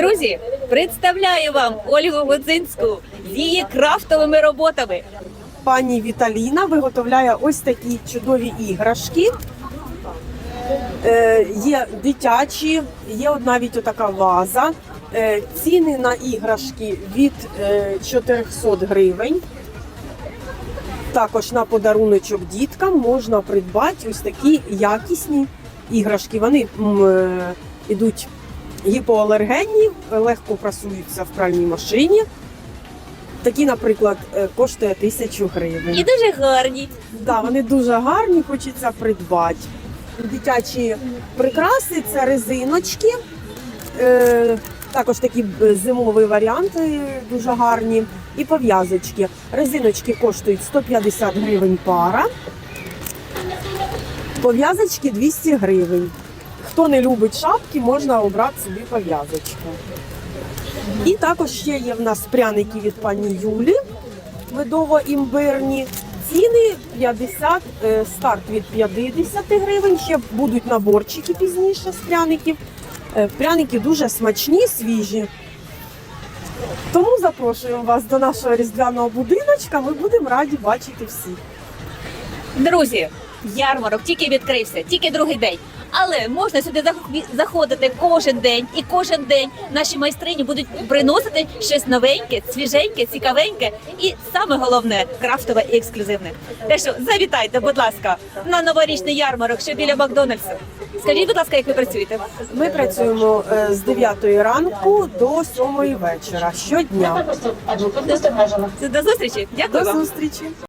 Друзі, представляю вам Ольгу Гудзинську з її крафтовими роботами. Пані Віталіна виготовляє ось такі чудові іграшки. Е, є дитячі, є навіть отака ваза. Е, ціни на іграшки від е, 400 гривень. Також на подаруночок діткам можна придбати ось такі якісні іграшки. Вони м, е, ідуть гіпоалергенні, легко прасуються в пральній машині. Такі, наприклад, е, коштує тисячу гривень. І дуже гарні. Да, вони дуже гарні, хочеться придбати. Дитячі прикраси це резиночки. Е, також такі зимові варіанти дуже гарні. І пов'язочки. Резиночки коштують 150 гривень пара. Пов'язочки 200 гривень. Хто не любить шапки, можна обрати собі пов'язочку. І також ще є в нас пряники від пані Юлі медово-імбирні. Ціни 50, е, старт від 50 гривень. Ще будуть наборчики пізніше з пряників. Е, Пряники дуже смачні, свіжі. Тому запрошуємо вас до нашого різдвяного будиночка. Ми будемо раді бачити всіх. Друзі, ярмарок тільки відкрився, тільки другий день. Але можна сюди зах- заходити кожен день, і кожен день наші майстрині будуть приносити щось новеньке, свіженьке, цікавеньке і саме головне крафтове і ексклюзивне. Те, що завітайте, будь ласка, на новорічний ярмарок, що біля Макдональдсу. Скажіть, будь ласка, як ви працюєте? Ми працюємо е, з 9 ранку до 7 вечора щодня. До зустрічі. Дякую До зустрічі!